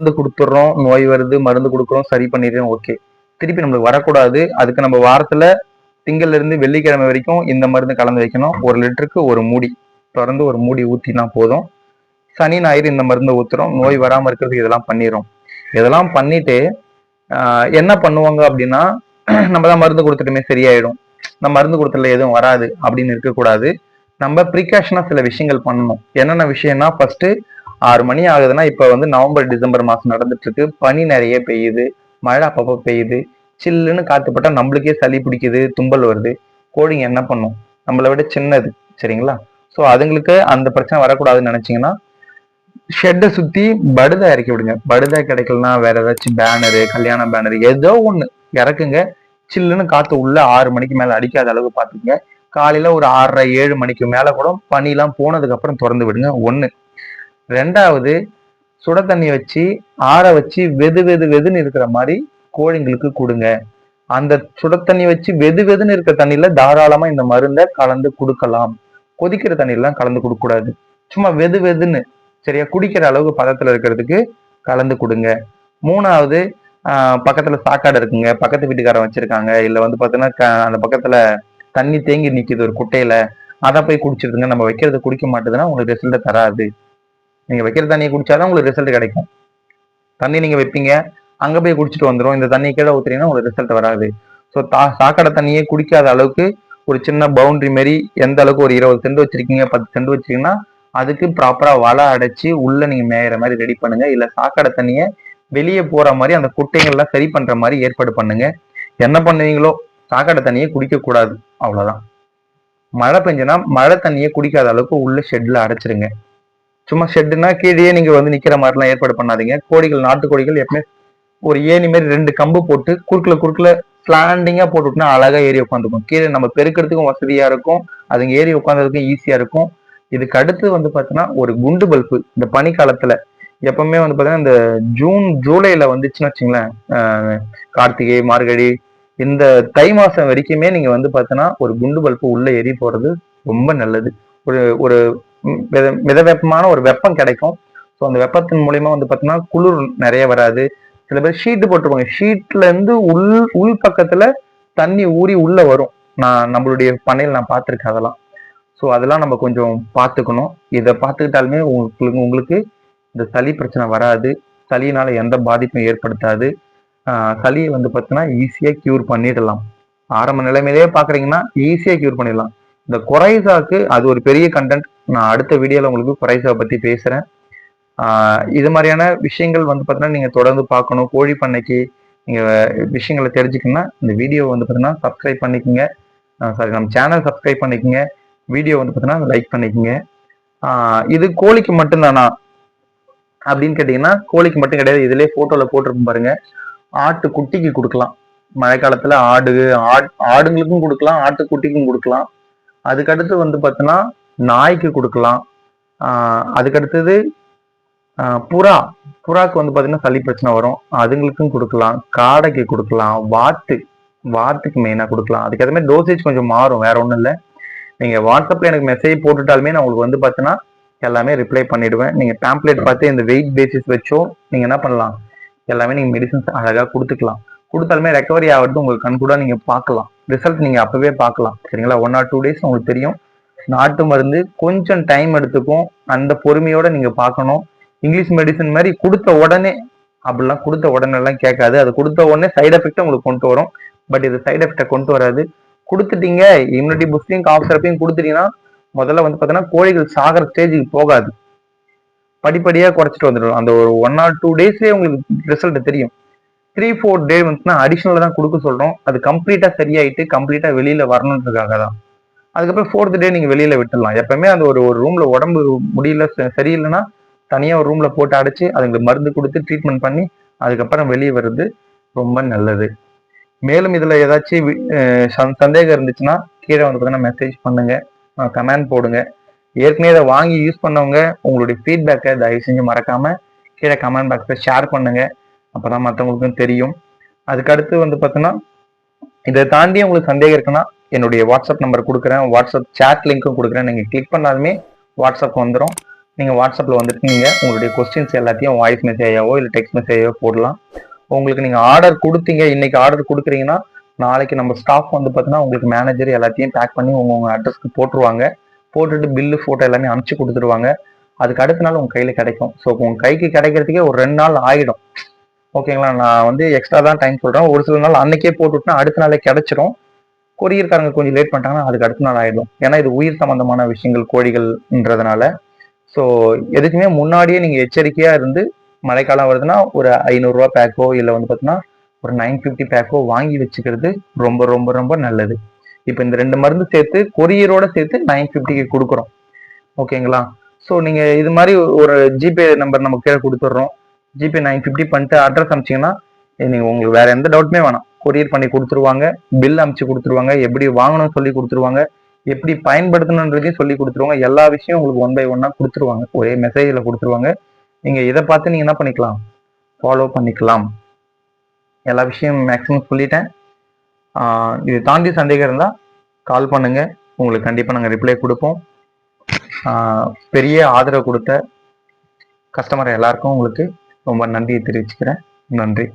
மருந்து கொடுத்துட்றோம் நோய் வருது மருந்து கொடுக்குறோம் சரி பண்ணிடுறோம் ஓகே திருப்பி நம்மளுக்கு வரக்கூடாது. அதுக்கு நம்ம வாரத்துல திங்கள்ல இருந்து வெள்ளிக்கிழமை வரைக்கும் இந்த மருந்து கலந்து வைக்கணும். ஒரு லிட்டருக்கு ஒரு மூடி. தொடர்ந்து ஒரு மூடி ஊத்தினா போதும். சனி ஞாயிறு இந்த மருந்து ஊத்துறோம். நோய் வராம இருக்கிறதுக்கு இதெல்லாம் பண்ணிடுறோம். இதெல்லாம் பண்ணிட்டு ஆஹ் என்ன பண்ணுவாங்க அப்படின்னா நம்ம தான் மருந்து கொடுத்துட்டுமே சரியாயிடும். நம்ம மருந்து கொடுத்துல எதுவும் வராது அப்படின்னு இருக்கக்கூடாது. நம்ம ப்ரிகாஷனா சில விஷயங்கள் பண்ணணும். என்னென்ன விஷயம்னா ஃபர்ஸ்ட் ஆறு மணி ஆகுதுன்னா இப்போ வந்து நவம்பர் டிசம்பர் மாதம் நடந்துட்டு இருக்கு பனி நிறைய பெய்யுது. மழை அப்பப்போ பெய்யுது. சில்லுன்னு காத்து நம்மளுக்கே சளி பிடிக்குது தும்பல் வருது. கோழிங்க என்ன பண்ணும்? நம்மளை விட சின்னது சரிங்களா? ஸோ அதுங்களுக்கு அந்த பிரச்சனை வரக்கூடாதுன்னு நினைச்சீங்கன்னா ஷெட்டை சுற்றி படுதா இறக்கி விடுங்க. படுதா கிடைக்கலனா வேற ஏதாச்சும் பேனரு கல்யாண பேனர் ஏதோ ஒன்று இறக்குங்க. சில்லுன்னு காத்து உள்ள ஆறு மணிக்கு மேலே அடிக்காத அளவுக்கு பாத்துக்கங்க. காலையில ஒரு ஆறரை ஏழு மணிக்கு மேலே கூட பனிலாம் போனதுக்கு அப்புறம் திறந்து விடுங்க. ஒன்று ரெண்டாவது சுட தண்ணி வச்சு ஆற வச்சு வெது வெது வெதுன்னு இருக்கிற மாதிரி கோழிங்களுக்கு கொடுங்க. அந்த சுட தண்ணி வச்சு வெது வெதுன்னு இருக்கிற தண்ணியில தாராளமா இந்த மருந்தை கலந்து கொடுக்கலாம். கொதிக்கிற தண்ணியெல்லாம் கலந்து கொடுக்க கூடாது. சும்மா வெது வெதுன்னு சரியா? குடிக்கிற அளவுக்கு பதத்துல இருக்கிறதுக்கு கலந்து கொடுங்க. மூணாவது பக்கத்துல சாக்காடு இருக்குங்க. பக்கத்து வீட்டுக்காரன் வச்சிருக்காங்க. இல்ல வந்து பாத்தீங்கன்னா க- அந்த பக்கத்துல தண்ணி தேங்கி நிக்குது ஒரு குட்டையில. அதை போய் குடிச்சிருதுங்க. நம்ம வைக்கிறத குடிக்க மாட்டேதுன்னா உங்களுக்கு ரிசல்ட் தராது. நீங்கள் வைக்கிற தண்ணியை குடிச்சாதான் உங்களுக்கு ரிசல்ட் கிடைக்கும். தண்ணி நீங்கள் வைப்பீங்க அங்கே போய் குடிச்சிட்டு வந்துடும் இந்த தண்ணி கீழே ஊற்றுறீங்கன்னா உங்களுக்கு ரிசல்ட் வராது. ஸோ தா சாக்கடை தண்ணியே குடிக்காத அளவுக்கு ஒரு சின்ன பவுண்டரி மாதிரி எந்த அளவுக்கு ஒரு இருபது சென்ட் வச்சிருக்கீங்க பத்து சென்ட் வச்சிருக்கீங்கன்னா அதுக்கு ப்ராப்பராக வலை அடைச்சி உள்ள நீங்க மேயிற மாதிரி ரெடி பண்ணுங்க. இல்லை சாக்கடை தண்ணியை வெளியே போற மாதிரி அந்த குட்டைகள்லாம் சரி பண்ற மாதிரி ஏற்பாடு பண்ணுங்க. என்ன பண்ணுவீங்களோ சாக்கடை தண்ணியை குடிக்கக்கூடாது. அவ்வளோதான் மழை பெஞ்சுனா மழை தண்ணியை குடிக்காத அளவுக்கு உள்ள ஷெட்ல அடைச்சிருங்க. சும்மா ஷெட்டுனா கீழே நீங்க வந்து நிக்கிற மாதிரிலாம் ஏற்பாடு பண்ணாதீங்க. கோடிகள் நாட்டு கோழிகள் எப்பவுமே ஒரு ஏணி மாதிரி ரெண்டு கம்பு போட்டு குறுக்குல குறுக்குல ஸ்லாண்டிங்கா போட்டுவிட்டுனா அழகா ஏறி உட்காந்துருக்கும் கீழே நம்ம பெருக்கிறதுக்கும் வசதியா இருக்கும். அதுங்க ஏறி உட்காந்ததுக்கும் ஈஸியா இருக்கும். இதுக்கு அடுத்து வந்து பாத்தீங்கன்னா ஒரு குண்டு பல்பு. இந்த பனிக்காலத்துல எப்பவுமே வந்து பாத்தீங்கன்னா இந்த ஜூன் ஜூலைல வந்துச்சுன்னு வச்சுங்களேன் கார்த்திகை மார்கழி இந்த தை மாசம் வரைக்குமே நீங்க வந்து பாத்தீங்கன்னா ஒரு குண்டு பல்பு உள்ள ஏறி போறது ரொம்ப நல்லது. ஒரு ஒரு ம், வெப்பமான ஒரு வெப்பம் கிடைக்கும். ஸோ அந்த வெப்பத்தின் மூலியமா வந்து பார்த்தீங்கன்னா குளிர் நிறைய வராது. சில பேர் ஷீட்டு போட்டுருப்பாங்க ஷீட்ல இருந்து உள் உள் பக்கத்துல தண்ணி ஊறி உள்ள வரும். நான் நம்மளுடைய பண்ணையில் நான் பார்த்துருக்கேன் அதெல்லாம். ஸோ அதெல்லாம் நம்ம கொஞ்சம் பார்த்துக்கணும். இதை பார்த்துக்கிட்டாலுமே உங்களுக்கு உங்களுக்கு இந்த சளி பிரச்சனை வராது. சளியினால எந்த பாதிப்பும் ஏற்படுத்தாது. சளியை வந்து பார்த்தீங்கன்னா ஈஸியாக க்யூர் பண்ணிடலாம். ஆரம்ப நிலைமையிலேயே பார்க்குறீங்கன்னா ஈஸியாக க்யூர் பண்ணிடலாம். இந்த கொரைசாக்கு அது ஒரு பெரிய கண்டென்ட் நான் அடுத்த வீடியோவில் உங்களுக்கு கொரைசா பற்றி பேசுகிறேன் இது மாதிரியான விஷயங்கள் வந்து பார்த்தீங்கன்னா நீங்கள் தொடர்ந்து பார்க்கணும். கோழி பண்ணைக்கு நீங்கள் விஷயங்களை தெரிஞ்சுக்கணும்னா இந்த வீடியோ வந்து பார்த்தீங்கன்னா சப்ஸ்கிரைப் பண்ணிக்கோங்க. சாரி நம்ம சேனல் சப்ஸ்கிரைப் பண்ணிக்கோங்க. வீடியோ வந்து பார்த்தீங்கன்னா லைக் பண்ணிக்கோங்க. இது கோழிக்கு மட்டும்தானா? அப்படின்னு கேட்டிங்கன்னா கோழிக்கு மட்டும் கிடையாது. இதுலேயே ஃபோட்டோவில் போட்டிருக்கும் பாருங்க. ஆட்டு குட்டிக்கு கொடுக்கலாம். மழைக்காலத்தில் ஆடு ஆட் ஆடுங்களுக்கும் கொடுக்கலாம். ஆட்டுக்குட்டிக்கும் கொடுக்கலாம். அதுக்கடுத்து வந்து பார்த்தோன்னா நாய்க்கு கொடுக்கலாம். அதுக்கடுத்தது புறா. புறாக்கு வந்து பார்த்தீங்கன்னா சளி பிரச்சனை வரும். அதுங்களுக்கும் கொடுக்கலாம். காடைக்கு கொடுக்கலாம். வாத்து. வாத்துக்கு மெயினாக கொடுக்கலாம். அதுக்கு மாதிரி டோசேஜ் கொஞ்சம் மாறும். வேற ஒன்றும் இல்லை. நீங்கள் வாட்ஸ்அப்பில் எனக்கு மெசேஜ் போட்டுட்டாலுமே நான் உங்களுக்கு வந்து பார்த்தீங்கன்னா எல்லாமே ரிப்ளை பண்ணிடுவேன். நீங்கள் டேம்ப்ளேட் பார்த்து இந்த வெயிட் பேசிஸ் வச்சோ நீங்கள் என்ன பண்ணலாம்? எல்லாமே நீங்கள் மெடிசன்ஸ் அழகாக கொடுத்துக்கலாம். கொடுத்தாலுமே ரெக்கவரி ஆகிறது உங்களுக்கு கண் கூட நீங்கள் பார்க்கலாம். ரிசல்ட் நீங்கள் அப்பவே பார்க்கலாம். சரிங்களா? ஒன் ஆர் டூ டேஸ் உங்களுக்கு தெரியும். நாட்டு மருந்து கொஞ்சம் டைம் எடுத்துக்கும். அந்த பொறுமையோட நீங்கள் பார்க்கணும். இங்கிலீஷ் மெடிசன் மாதிரி கொடுத்த உடனே அப்படிலாம் கொடுத்த உடனேலாம் கேட்காது. அது கொடுத்த உடனே சைடு எஃபெக்ட் உங்களுக்கு கொண்டு வரும். பட் இது சைடு எஃபெக்டை கொண்டு வராது. கொடுத்துட்டீங்க இம்யூனிட்டி பூஸ்டையும் காஃப் சிறப்பையும் கொடுத்துட்டீங்கன்னா முதல்ல வந்து பார்த்தீங்கன்னா கோழிகள் சாகிற ஸ்டேஜுக்கு போகாது. படிப்படியாக குறைச்சிட்டு வந்துடும் அந்த ஒரு ஒன் ஆர் டூ டேஸ்லேயே உங்களுக்கு ரிசல்ட் தெரியும். த்ரீ ஃபோர் டே வந்துன்னா அடிஷ்னலாக தான் கொடுக்க சொல்கிறோம் அது கம்ப்ளீட்டாக சரியாயிட்டு கம்ப்ளீட்டாக வெளியில் வரணுன்றதுக்காக தான். அதுக்கப்புறம் ஃபோர்த் டே நீங்கள் வெளியில் விட்டுடலாம். எப்பவுமே அந்த ஒரு ஒரு ரூமில் உடம்பு முடியல ச- சரியில்லைன்னா தனியாக ஒரு ரூமில் போட்டு அடைச்சி அதுங்களுக்கு மருந்து கொடுத்து ட்ரீட்மெண்ட் பண்ணி அதுக்கப்புறம் வெளியே வர்றது ரொம்ப நல்லது. மேலும் இதில் ஏதாச்சும் சந்- சந்தேகம் இருந்துச்சுன்னா கீழே வந்து பார்த்தீங்கன்னா மெசேஜ் பண்ணுங்க. கமெண்ட் போடுங்க. ஏற்கனவே இதை வாங்கி யூஸ் பண்ணவங்க உங்களுடைய ஃபீட்பேக்கை தயவு செஞ்சு மறக்காம கீழே கமெண்ட் பாக்ஸில் ஷேர் பண்ணுங்கள் அப்போ தான் மற்றவங்களுக்கும் தெரியும். அதுக்கடுத்து வந்து பார்த்தீங்கன்னா இதை தாண்டி உங்களுக்கு சந்தேகம் இருக்குன்னா என்னுடைய வாட்ஸ்அப் நம்பர் கொடுக்குறேன். வாட்ஸ்அப் சேட் லிங்க்கும் கொடுக்குறேன். நீங்கள் கிளிக் பண்ணாலுமே வாட்ஸ்அப் வந்துடும் நீங்கள் வாட்ஸ்அப்பில் வந்துட்டு நீங்கள் உங்களுடைய கொஸ்டின்ஸ் எல்லாத்தையும் வாய்ஸ் மெசேஜாவோ இல்லை டெக்ஸ்ட் மெசேஜாவோ போடலாம். உங்களுக்கு நீங்கள் ஆர்டர் கொடுத்தீங்க இன்னைக்கு ஆர்டர் கொடுக்குறீங்கன்னா நாளைக்கு நம்ம ஸ்டாஃப் வந்து பார்த்தீங்கன்னா உங்களுக்கு மேனேஜர் எல்லாத்தையும் பேக் பண்ணி உங்க உங்க அட்ரஸ்க்கு போட்டுருவாங்க. போட்டுட்டு பில்லு ஃபோட்டோ எல்லாமே அனுப்பிச்சு கொடுத்துருவாங்க. அதுக்கு அடுத்த நாள் உங்கள் கையில் கிடைக்கும். ஸோ உங்கள் கைக்கு கிடைக்கிறதுக்கே ஒரு ரெண்டு நாள் ஆகிடும் ஓகேங்களா? நான் வந்து எக்ஸ்ட்ரா தான் டைம் சொல்கிறேன் ஒரு சில நாள் அன்னைக்கே போட்டுவிட்டா அடுத்த நாளே கிடச்சிரும். கொரியர்காரங்க கொஞ்சம் லேட் பண்ணிட்டாங்கன்னா அதுக்கு அடுத்த நாள் ஆகிடும் ஏன்னா இது உயிர் சம்பந்தமான விஷயங்கள் கோழிகள்ன்றதுனால. ஸோ எதுக்குமே முன்னாடியே நீங்கள் எச்சரிக்கையாக இருந்து மழைக்காலம் வருதுன்னா ஒரு ஐநூறுரூவா பேக்கோ இல்லை வந்து பார்த்தீங்கன்னா ஒரு நைன் ஃபிஃப்டி பேக்கோ வாங்கி வச்சுக்கிறது ரொம்ப ரொம்ப ரொம்ப நல்லது. இப்போ இந்த ரெண்டு மருந்து சேர்த்து கொரியரோட சேர்த்து நைன் ஃபிஃப்டிக்கு கொடுக்குறோம். ஓகேங்களா? ஸோ நீங்கள் இது மாதிரி ஒரு ஜிபே நம்பர் நம்ம கீழே கொடுத்துட்றோம். ஜிபே நைன் ஃபிஃப்டி பண்ணிட்டு அட்ரஸ் அமிச்சிங்கன்னா நீங்கள் உங்களுக்கு வேறு எந்த டவுட்டுமே வேணாம். கொரியர் பண்ணி கொடுத்துருவாங்க பில் அமுச்சு கொடுத்துருவாங்க எப்படி வாங்கணும்னு சொல்லி கொடுத்துருவாங்க எப்படி பயன்படுத்தணுன்றதையும் சொல்லி கொடுத்துருவாங்க எல்லா விஷயம் உங்களுக்கு ஒன் பை ஒன்னாக கொடுத்துருவாங்க. ஒரே மெசேஜில் கொடுத்துருவாங்க. நீங்கள் இதை பார்த்து நீங்கள் என்ன பண்ணிக்கலாம்? ஃபாலோ பண்ணிக்கலாம். எல்லா விஷயம் மேக்ஸிமம் சொல்லிட்டேன். இது தாண்டி சந்தேகம் இருந்தால் கால் பண்ணுங்கள் உங்களுக்கு கண்டிப்பாக நாங்கள் ரிப்ளை கொடுப்போம். பெரிய ஆதரவு கொடுத்த கஸ்டமர் எல்லாருக்கும் உங்களுக்கு ரொம்ப நன்றியை தெரிவிச்சுக்கிறேன். நன்றி.